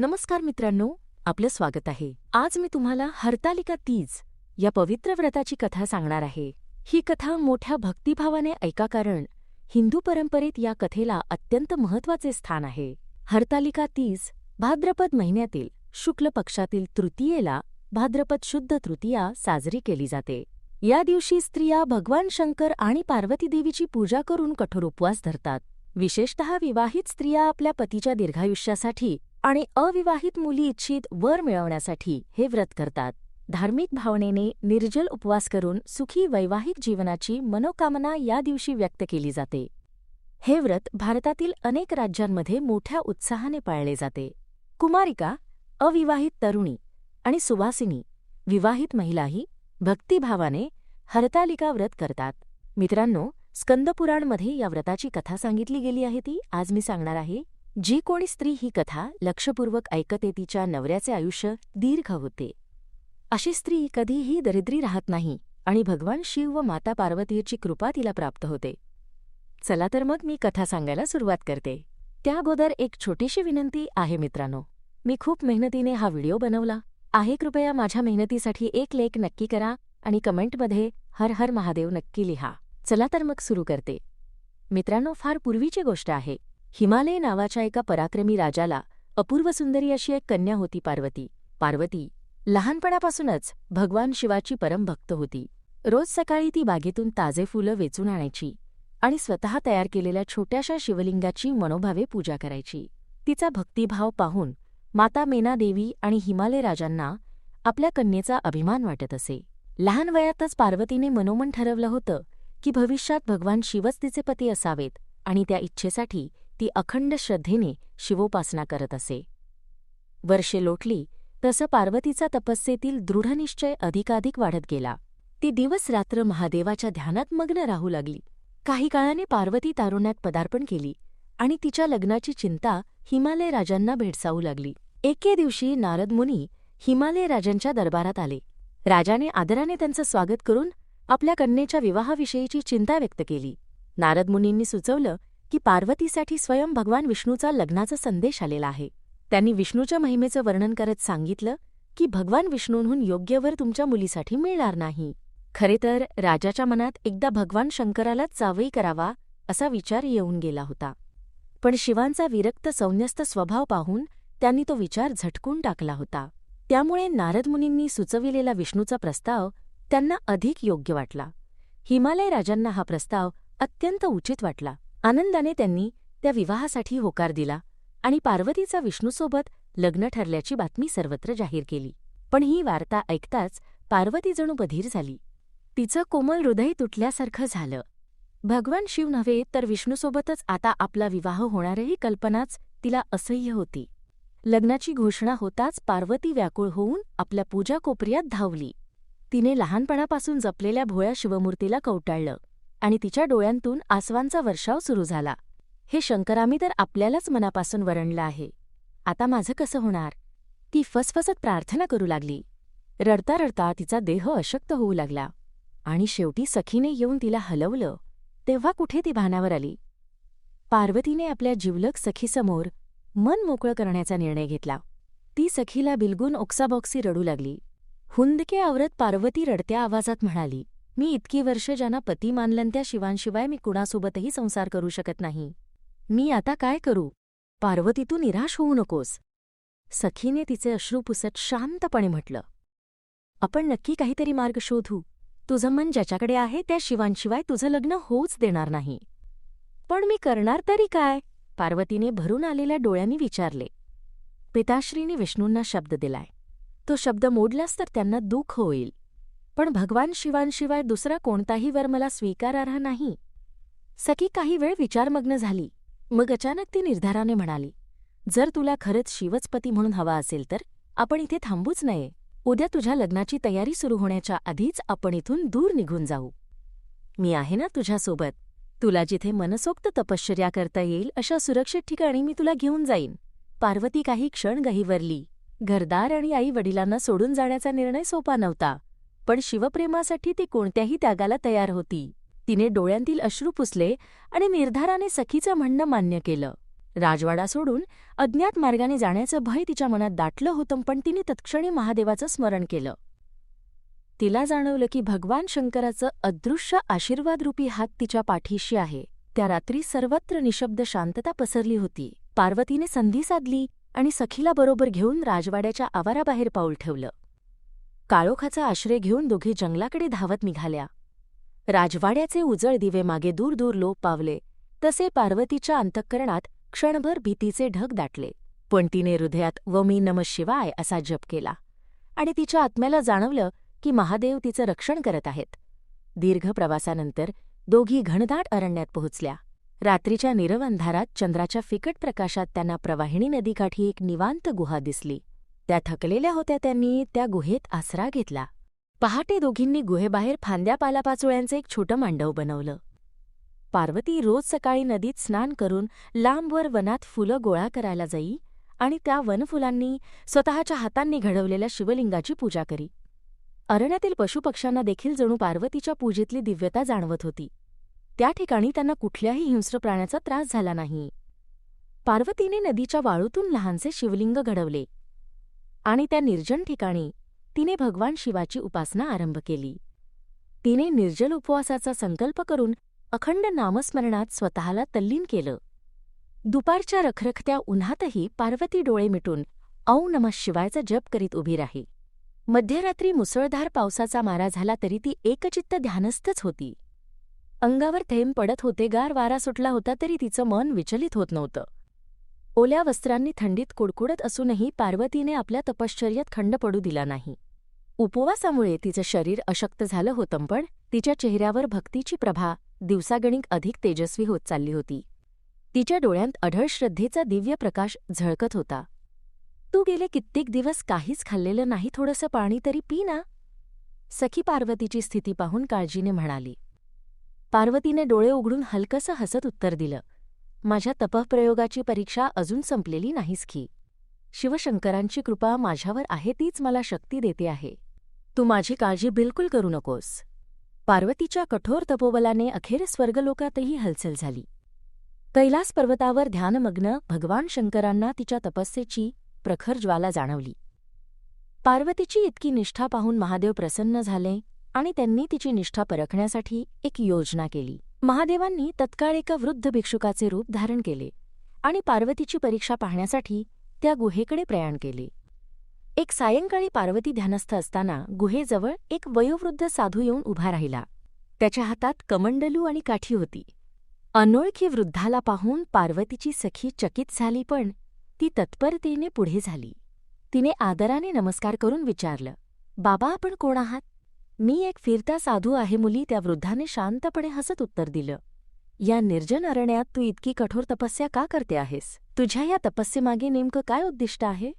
नमस्कार मित्रांनो आपलं स्वागत आहे. आज मी तुम्हाला हरतालिका तीज या पवित्र व्रताची कथा सांगणार आहे. ही कथा मोठ्या भक्तिभावाने ऐका कारण हिंदू परंपरेत या कथेला अत्यंत महत्त्वाचे स्थान आहे. हरतालिका तीज भाद्रपद महिन्यातील शुक्ल पक्षातील तृतीयेला भाद्रपद शुद्ध तृतीया साजरी केली जाते. या दिवशी स्त्रिया भगवान शंकर आणि पार्वती देवीची पूजा करून कठोर उपवास धरतात. विशेषतः विवाहित स्त्रिया आपल्या पतीच्या दीर्घायुष्यासाठी आणि अविवाहित मुली इच्छित वर मिळवण्यासाठी हे व्रत करतात. धार्मिक भावनेने निर्जल उपवास करून सुखी वैवाहिक जीवनाची मनोकामना या दिवशी व्यक्त केली जाते. हे व्रत भारतातील अनेक राज्यांमध्ये मोठ्या उत्साहाने पाळले जाते. कुमारिका अविवाहित तरुणी आणि सुवासिनी विवाहित महिलाही भक्तिभावाने हरतालिका व्रत करतात. मित्रांनो स्कंदपुराणमध्ये या व्रताची कथा सांगितली गेली आहे ती. आज मी सांगणार आहे जी कोणी स्त्री ही कथा लक्षपूर्वक ऐकते तिच्या नवऱ्याचे आयुष्य दीर्घ होते. अशी स्त्री कधीही दरिद्री राहत नाही आणि भगवान शिव व माता पार्वतीची कृपा तिला प्राप्त होते. चला तर मग मी कथा सांगायला सुरुवात करते. त्या अगोदर एक छोटीशी विनंती आहे मित्रांनो. मी खूप मेहनतीने हा व्हिडिओ बनवला आहे. कृपया माझ्या मेहनतीसाठी एक लेख नक्की करा आणि कमेंटमध्ये हर हर महादेव नक्की लिहा. चला तर मग सुरू करते. मित्रांनो फार पूर्वीची गोष्ट आहे. हिमालय नावाच्या एका पराक्रमी राजाला अपूर्व सुंदरी अशी एक कन्या होती पार्वती. पार्वती लहानपणापासूनच भगवान शिवाची परमभक्त होती. रोज सकाळी ती बागेतून ताजे फुलं वेचून आणायची आणि स्वतः तयार केलेल्या छोट्याशा शिवलिंगाची मनोभावे पूजा करायची. तिचा भक्तिभाव पाहून माता मेना देवी आणि हिमालय राजांना आपल्या कन्येचा अभिमान वाटत असे. लहान वयातच पार्वतीने मनोमन ठरवलं होतं की भविष्यात भगवान शिवच तिचे पती असावेत आणि त्या इच्छेसाठी ती अखंड श्रद्धेने शिवोपासना करत असे. वर्षे लोटली तसं पार्वतीचा तपस्येतील दृढनिश्चय अधिकाधिक वाढत गेला. ती दिवस रात्र महादेवाच्या ध्यानात मग्न राहू लागली. काही काळाने पार्वती तारुण्यात पदार्पण केली आणि तिच्या लग्नाची चिंता हिमालय राजांना भेडसावू लागली. एके दिवशी नारद मुनी हिमालय राजांच्या दरबारात आले. राजाने आदराने त्यांचं स्वागत करून आपल्या कन्येच्या विवाहाविषयीची चिंता व्यक्त केली. नारद मुनींनी सुचवलं की पार्वतीसाठी स्वयं भगवान विष्णूचा लग्नाचा संदेश आलेला आहे. त्यांनी विष्णूच्या महिमेचं वर्णन करत सांगितलं की भगवान विष्णूंहून योग्य वर तुमच्या मुलीसाठी मिळणार नाही. खरे तर राजाच्या मनात एकदा भगवान शंकरालाच चावई करावा असा विचार येऊन गेला होता. पण शिवांचा विरक्त सौन्यस्त स्वभाव पाहून त्यांनी तो विचार झटकून टाकला होता. त्यामुळे नारदमुनींनी सुचविलेला विष्णूचा प्रस्ताव त्यांना अधिक योग्य वाटला. हिमालय राजांना हा प्रस्ताव अत्यंत उचित वाटला. आनंदाने त्यांनी त्या विवाहासाठी होकार दिला आणि पार्वतीचा विष्णूसोबत लग्न ठरल्याची बातमी सर्वत्र जाहीर केली. पण ही वार्ता ऐकताच पार्वती जणू बधीर झाली. तिचं कोमल हृदय तुटल्यासारखं झालं. भगवान शिव नव्हे तर विष्णूसोबतच आता आपला विवाह होणारही कल्पनाच तिला असह्य होती. लग्नाची घोषणा होताच पार्वती व्याकुळ होऊन आपल्या पूजा कोपऱ्यात धावली. तिने लहानपणापासून जपलेल्या भोळ्या शिवमूर्तीला कवटाळलं. आणि तिच्या डोळ्यांतून आसवांचा वर्षाव सुरू झाला. हे शंकरामी तर आपल्यालाच मनापासून वरणलं आहे. आता माझं कसं होणार? ती फसफसत प्रार्थना करू लागली. रडता रडता तिचा देह अशक्त होऊ लागला. आणि शेवटी सखीने येऊन तिला हलवलं. तेव्हा कुठे ती भानावर आली? पार्वतीने आपल्या जिवलक सखीसमोर मन मोकळं करण्याचा निर्णय घेतला. ती सखीला बिलगून ओक्साबॉक्सी रडू लागली. हुंदके आवरत पार्वती रडत्या आवाजात म्हणाली मी इतकी वर्ष ज्यांना पती मानलन त्या शिवांशिवाय मी कुणासोबतही संसार करू शकत नाही. मी आता काय करू? पार्वती तू निराश होऊ नकोस. सखीने तिचे अश्रू पुसत शांतपणे म्हटलं. आपण नक्की काहीतरी मार्ग शोधू. तुझं मन ज्याच्याकडे आहे त्या शिवांशिवाय तुझं लग्न होऊच देणार नाही. पण मी करणार तरी काय? पार्वतीने भरून आलेल्या डोळ्यांनी विचारले. पिताश्रीने विष्णूंना शब्द दिलाय. तो शब्द मोडलास तर त्यांना दुःख होईल. पण भगवान शिवांशिवाय दुसरा कोणताही वर मला स्वीकारार्ह नाही. सखी काही वेळ विचारमग्न झाली. मग अचानक ती निर्धाराने म्हणाली जर तुला खरंच शिवच पती म्हणून हवा असेल तर आपण इथे थांबूच नये. उद्या तुझ्या लग्नाची तयारी सुरू होण्याच्या आधीच आपण इथून दूर निघून जाऊ. मी आहे ना तुझ्यासोबत. तुला जिथे मनसोक्त तपश्चर्या करता येईल अशा सुरक्षित ठिकाणी मी तुला घेऊन जाईन. पार्वती काही क्षण गहीवरली. घरदार आणि आई वडिलांना सोडून जाण्याचा निर्णय सोपा नव्हता. पण शिवप्रेमासाठी ती कोणत्याही त्यागाला तयार होती. तिने डोळ्यांतील अश्रू पुसले आणि निर्धाराने सखीचं म्हणणं मान्य केलं. राजवाडा सोडून अज्ञात मार्गाने जाण्याचं भय तिच्या मनात दाटलं होतं पण तिने तत्क्षणी महादेवाचं स्मरण केलं. तिला जाणवलं की भगवान शंकराचं अदृश्य आशीर्वादरूपी हात तिच्या पाठीशी आहे. त्या रात्री सर्वत्र निशब्द शांतता पसरली होती. पार्वतीने संधी साधली आणि सखीला बरोबर घेऊन राजवाड्याच्या आवाराबाहेर पाऊल ठेवलं. काळोखाचा आश्रय घेऊन दोघी जंगलाकडे धावत निघाल्या. राजवाड्याचे उजळ दिवे मागे दूर दूर लोप पावले. तसे पार्वतीच्या अंतःकरणात क्षणभर भीतीचे ढग दाटले. पण तिने हृदयात व मी नम शिवाय असा जप केला. आणि तिच्या आत्म्याला जाणवलं की महादेव तिचं रक्षण करत आहेत. दीर्घ प्रवासानंतर दोघी घनदाट अरण्यात पोहोचल्या. रात्रीच्या निरव अंधारात चंद्राच्या फिकट प्रकाशात त्यांना प्रवाहिणी नदीकाठी एक निवांत गुहा दिसली. त्या थकलेल्या होत्या त्यांनी त्या गुहेत आसरा घेतला. पहाटे दोघींनी गुहेबाहेर फांद्या पालापाचोळ्यांचं एक छोटं मांडव बनवलं. पार्वती रोज सकाळी नदीत स्नान करून लांबवर वनात फुलं गोळा करायला जाई आणि त्या वनफुलांनी स्वतःच्या हातांनी घडवलेल्या शिवलिंगाची पूजा करी. अरण्यातील पशुपक्ष्यांना देखील जणू पार्वतीच्या पूजेतली दिव्यता जाणवत होती. त्या ठिकाणी त्यांना कुठल्याही हिंस्र प्राण्याचा त्रास झाला नाही. पार्वतीने नदीच्या वाळूतून लहानसे शिवलिंग घडवले. आणि त्या निर्जन ठिकाणी तिने भगवान शिवाची उपासना आरंभ केली. तिने निर्जल उपवासाचा संकल्प करून अखंड नामस्मरणात स्वतःला तल्लीन केलं. दुपारच्या रखरखत्या उन्हातही पार्वती डोळे मिटून औ नमः शिवायचा जप करीत उभी राही. मध्यरात्री मुसळधार पावसाचा मारा झाला तरी ती एकचित्त ध्यानस्थच होती. अंगावर थेंब पडत होते गार वारा सुटला होता तरी तिचं मन विचलित होत नव्हतं. ओल्या वस्त्रांनी थंडीत कुडकुडत असूनही पार्वतीने आपल्या तपश्चर्यात खंड पडू दिला नाही. उपवासामुळे तिचं शरीर अशक्त झालं होतं पण तिच्या चेहऱ्यावर भक्तीची प्रभा दिवसागणिक अधिक तेजस्वी होत चालली होती. तिच्या डोळ्यांत अढळ श्रद्धेचा दिव्य प्रकाश झळकत होता. तू गेले कित्येक दिवस काहीच खाल्लेलं नाही थोडंसं पाणी तरी पी ना. सखी पार्वतीची स्थिती पाहून काळजीने म्हणाली. पार्वतीने डोळे उघडून हलकसं हसत उत्तर दिलं. माझ्या तपःप्रयोगाची परीक्षा अजून संपलेली नाहीस की. शिवशंकरांची कृपा माझ्यावर आहे तीच मला शक्ती देते आहे. तू माझी काळजी बिलकुल करू नकोस. पार्वतीच्या कठोर तपोबलाने अखेर स्वर्गलोकातही हलचल झाली. कैलास पर्वतावर ध्यानमग्न भगवान शंकरांना तिच्या तपस्येची प्रखर ज्वाला जाणवली. पार्वतीची इतकी निष्ठा पाहून महादेव प्रसन्न झाले आणि त्यांनी तिची निष्ठा परखण्यासाठी एक योजना केली. महादेवांनी तत्काळ एका वृद्ध भिक्षुकाचे रूप धारण केले आणि पार्वतीची परीक्षा पाहण्यासाठी त्या गुहेकडे प्रयाण केले. एक सायंकाळी पार्वती ध्यानस्थ असताना गुहेजवळ एक वयोवृद्ध साधू येऊन उभा राहिला. त्याच्या हातात कमंडलू आणि काठी होती. अनोळखी वृद्धाला पाहून पार्वतीची सखी चकित झाली पण ती तत्परतेने पुढे झाली. तिने आदराने नमस्कार करून विचारलं बाबा आपण कोण आहात? मी एक फिरता साधू आहे मुली त्या वृद्धाने शांतपणे हसत उत्तर दिलं. या निर्जन अरण्यात तू इतकी कठोर तपस्या का करते आहेस? तुझ्या या तपस्येमागे नेमकं काय उद्दिष्ट आहे?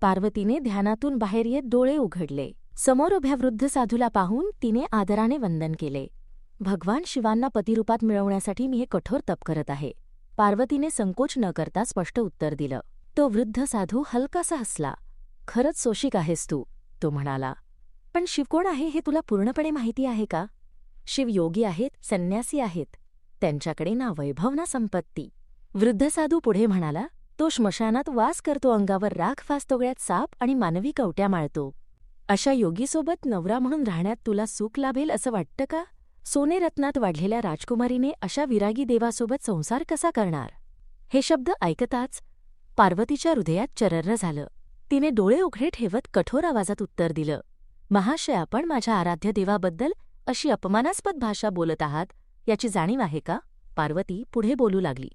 पार्वतीने ध्यानातून बाहेर येत डोळे उघडले. समोर उभ्या वृद्ध साधूला पाहून तिने आदराने वंदन केले. भगवान शिवांना पतिरूपात मिळवण्यासाठी मी हे कठोर तप करत आहे. पार्वतीने संकोच न करता स्पष्ट उत्तर दिलं. तो वृद्ध साधू हलकासा हसला. खरंच सोशिक आहेस तू तो म्हणाला. पण शिव कोण आहे हे तुला पूर्णपणे माहिती आहे का? शिव योगी आहेत संन्यासी आहेत. त्यांच्याकडे ना वैभव ना संपत्ती. वृद्ध साधू पुढे म्हणाला तो श्मशानात वास करतो अंगावर राख फास्तोगळ्यात साप आणि मानवी कवट्या माळतो. अशा योगीसोबत नवरा म्हणून राहण्यात तुला सुख लाभेल असं वाटतं का? सोने रत्नात वाढलेल्या राजकुमारीने अशा विरागी देवासोबत संसार कसा करणार? हे शब्द ऐकताच पार्वतीच्या हृदयात चरर्र झालं. तिने डोळे उघडे ठेवत कठोर आवाजात उत्तर दिलं महाशय आपण माझ्या आराध्य देवाबद्दल अशी अपमानास्पद भाषा बोलत आहात याची जाणीव आहे का? पार्वती पुढे बोलू लागली.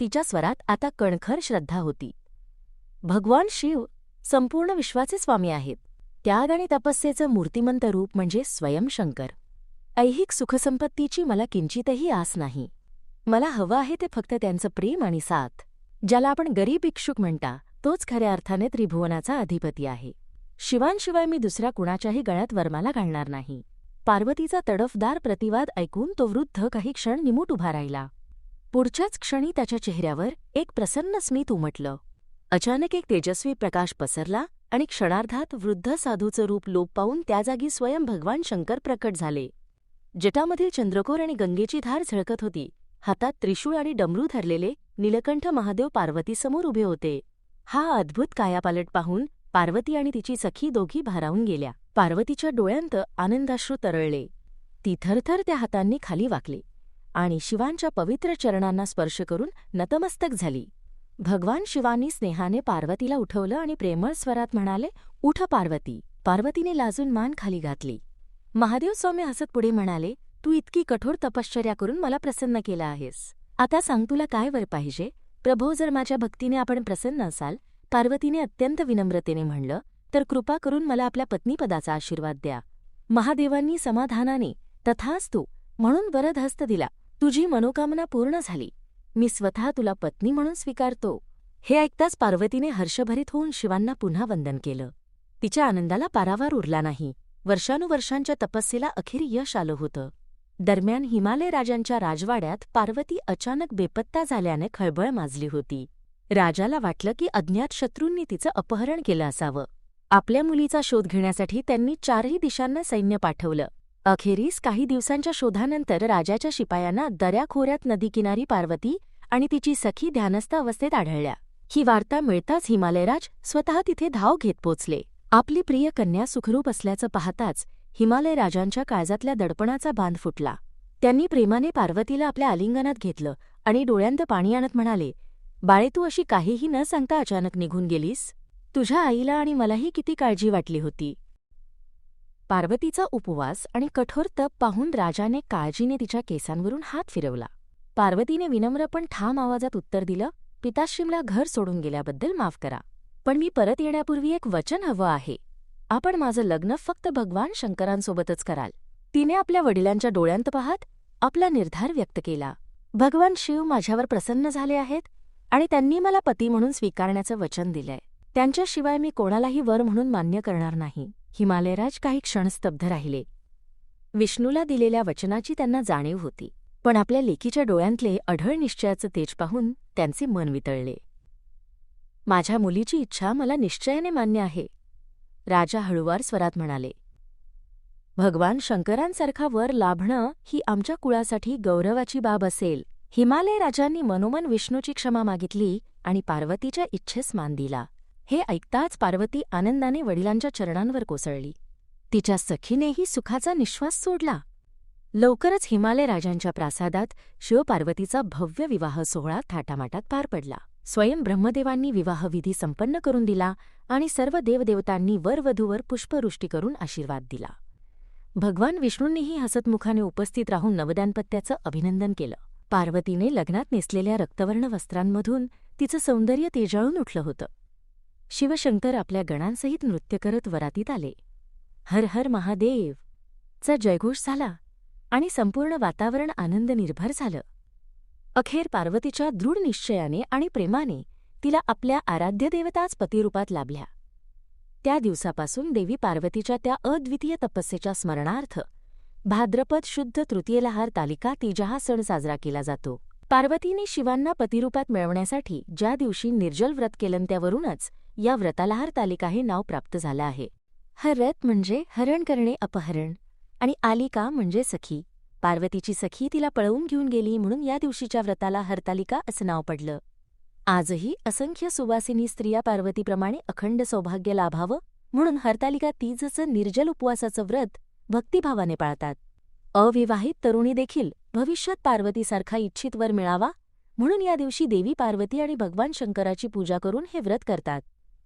तिच्या स्वरात आता कणखर श्रद्धा होती. भगवान शिव संपूर्ण विश्वाचे स्वामी आहेत. त्याग आणि तपस्येचं मूर्तिमंत रूप म्हणजे स्वयंशंकर. ऐहिक सुखसंपत्तीची मला किंचितही आस नाही. मला हवं आहे ते फक्त त्यांचं प्रेम आणि साथ ज्याला आपण गरीब इक्षुक म्हणता तोच खऱ्या अर्थाने त्रिभुवनाचा अधिपती आहे. शिवांशिवाय मी दुसऱ्या कुणाच्याही गळ्यात वरमाला घालणार नाही. पार्वतीचा तडफदार प्रतिवाद ऐकून तो वृद्ध काही क्षण निमूट उभा राहिला. पुढच्याच क्षणी त्याच्या चेहऱ्यावर एक प्रसन्न स्मित उमटलं. अचानक एक तेजस्वी प्रकाश पसरला आणि क्षणार्धात वृद्ध साधूचं रूप लोप पाहून त्या जागी स्वयं भगवान शंकर प्रकट झाले. जटामधील चंद्रकोर आणि गंगेची धार झळकत होती. हातात त्रिशूळ आणि डमरू धरलेले नीलकंठ महादेव पार्वतीसमोर उभे होते. हा अद्भुत कायापालट पाहून पार्वती आणि तिची सखी दोघी भारावून गेल्या. पार्वतीच्या डोळ्यांत आनंदाश्रू तरळले. ती थरथर त्या हातांनी खाली वाकली आणि शिवांच्या पवित्र चरणांना स्पर्श करून नतमस्तक झाली. भगवान शिवांनी स्नेहाने पार्वतीला उठवलं आणि प्रेमळ स्वरात म्हणाले उठ पार्वती. पार्वतीने लाजून मान खाली घातली. महादेव सौम्य हसत पुढे म्हणाले तू इतकी कठोर तपश्चर्या करून मला प्रसन्न केला आहेस. आता सांग तुला काय वर पाहिजे? प्रभो जर माझ्या भक्तीने आपण प्रसन्न असाल पार्वतीने अत्यंत विनम्रतेने म्हणलं तर कृपा करून मला आपल्या पत्नीपदाचा आशीर्वाद द्या. महादेवांनी समाधानाने तथास्तू म्हणून वरद हस्त दिला. तुझी मनोकामना पूर्ण झाली. मी स्वतः तुला पत्नी म्हणून स्वीकारतो. हे ऐकताच पार्वतीने हर्षभरीत होऊन शिवांना पुन्हा वंदन केलं. तिच्या आनंदाला पारावार उरला नाही. वर्षानुवर्षांच्या तपस्येला अखेर यश आलं होतं. दरम्यान हिमालय राजांच्या राजवाड्यात पार्वती अचानक बेपत्ता झाल्याने खळबळ माजली होती. राजाला वाटलं की अज्ञात शत्रूंनी तिचं अपहरण केलं असावं. आपल्या मुलीचा शोध घेण्यासाठी त्यांनी चारही दिशांना सैन्य पाठवलं. अखेरीस काही दिवसांच्या शोधानंतर राजाच्या शिपायांना दऱ्याखोऱ्यात नदीकिनारी पार्वती आणि तिची सखी ध्यानस्थ अवस्थेत आढळल्या. ही वार्ता मिळताच हिमालयराज स्वतः तिथे धाव घेत पोचले. आपली प्रिय कन्या सुखरूप असल्याचं पाहताच हिमालयराजांच्या काळजातल्या दडपणाचा बांध फुटला. त्यांनी प्रेमाने पार्वतीला आपल्या आलिंगनात घेतलं आणि डोळ्यांत पाणी आणत म्हणाले बाळे तू अशी काहीही न सांगता अचानक निघून गेलीस? तुझ्या आईला आणि मलाही किती काळजी वाटली होती? पार्वतीचा उपवास आणि कठोर तप पाहून राजाने काळजीने तिच्या केसांवरून हात फिरवला. पार्वतीने विनम्र पण ठाम आवाजात उत्तर दिलं पिताश्रीमला घर सोडून गेल्याबद्दल माफ करा. पण मी परत येण्यापूर्वी एक वचन हवं आहे. आपण माझं लग्न फक्त भगवान शंकरांसोबतच कराल. तिने आपल्या वडिलांच्या डोळ्यांत पाहत आपला निर्धार व्यक्त केला. भगवान शिव माझ्यावर प्रसन्न झाले आहेत आणि त्यांनी मला पती म्हणून स्वीकारण्याचं वचन दिलंय. त्यांच्याशिवाय मी कोणालाही वर म्हणून मान्य करणार नाही. हिमालयराज काही क्षण स्तब्ध राहिले. विष्णूला दिलेल्या वचनाची त्यांना जाणीव होती. पण आपल्या लेकीच्या डोळ्यांतले अढळ निश्चयाचं तेज पाहून त्यांचे मन वितळले. माझ्या मुलीची इच्छा मला निश्चयाने मान्य आहे राजा हळुवार स्वरात म्हणाले. भगवान शंकरांसारखा वर लाभणं ही आमच्या कुळासाठी गौरवाची बाब असेल. हिमालय राजांनी मनोमन विष्णूची क्षमा मागितली आणि पार्वतीच्या इच्छेस मान दिला. हे ऐकताच पार्वती आनंदाने वडिलांच्या चरणांवर कोसळली. तिच्या सखीनेही सुखाचा निश्वास सोडला. लवकरच हिमालय राजांच्या प्रासादात शिवपार्वतीचा भव्य विवाह सोहळा थाटामाटात पार पडला. स्वयं ब्रह्मदेवांनी विवाहविधी संपन्न करून दिला आणि सर्व देवदेवतांनी वरवधूवर पुष्पवृष्टी करून आशीर्वाद दिला. भगवान विष्णूंनीही हसतमुखाने उपस्थित राहून नवदानपत्याचं अभिनंदन केलं. पार्वतीने लग्नात नेसलेल्या रक्तवर्ण वस्त्रांमधून तिचं सौंदर्य तेजाळून उठलं होतं. शिवशंकर आपल्या गणांसहित नृत्य करत वरातीत आले. हर हर महादेव! चा जयघोष झाला आणि संपूर्ण वातावरण आनंद निर्भर झालं. अखेर पार्वतीच्या दृढ निश्चयाने आणि प्रेमाने तिला आपल्या आराध्य देवताच पतिरूपात लाभल्या. त्या दिवसापासून देवी पार्वतीच्या त्या अद्वितीय तपस्येच्या स्मरणार्थ भाद्रपद शुद्ध तृतीयलहार तालिका तिजा हा सण साजरा केला जातो. पार्वतीने शिवांना पतिरूपात मिळवण्यासाठी ज्या दिवशी निर्जल व्रत केलं त्यावरूनच या व्रतालहार तालिका हे नाव प्राप्त झालं आहे. हरत म्हणजे हरण करणे अपहरण आणि आलिका म्हणजे सखी. पार्वतीची सखी तिला पळवून घेऊन गेली म्हणून या दिवशीच्या व्रताला हरतालिका असं नाव पडलं. आजही असंख्य सुवासिनी स्त्रिया पार्वतीप्रमाणे अखंड सौभाग्य लाभावं म्हणून हरतालिका तीजचं निर्जल उपवासाचं व्रत भक्तिभावाने पाळतात. अविवाहित तरुणी देखील भविष्यात पार्वतीसारखा इच्छित वर मिळावा म्हणून या दिवशी देवी पार्वती आणि भगवान शंकराची पूजा करून हे व्रत करतात.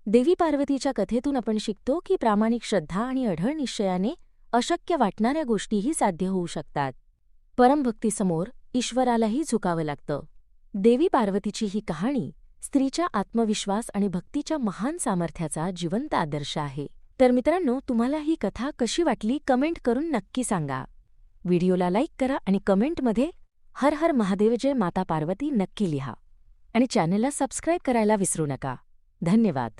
देवी पार्वतीच्या कथेतून आपण शिकतो की प्रामाणिक श्रद्धा आणि अढळ निश्चयाने अशक्य वाटणाऱ्या गोष्टीही साध्य होऊ शकतात. परमभक्तीसमोर ईश्वरालाही झुकावं लागतं. देवी पार्वतीची ही कहाणी स्त्रीच्या आत्मविश्वास आणि भक्तीच्या महान सामर्थ्याचा जिवंत आदर्श आहे. तर मित्रांनो तुम्हाला ही कथा कशी वाटली कमेंट करून नक्की सांगा. व्हिडिओला लाईक करा आणि कमेंटमध्ये हर हर महादेव जय माता पार्वती नक्की लिहा. आणि चॅनलला सबस्क्राईब करायला विसरू नका. धन्यवाद.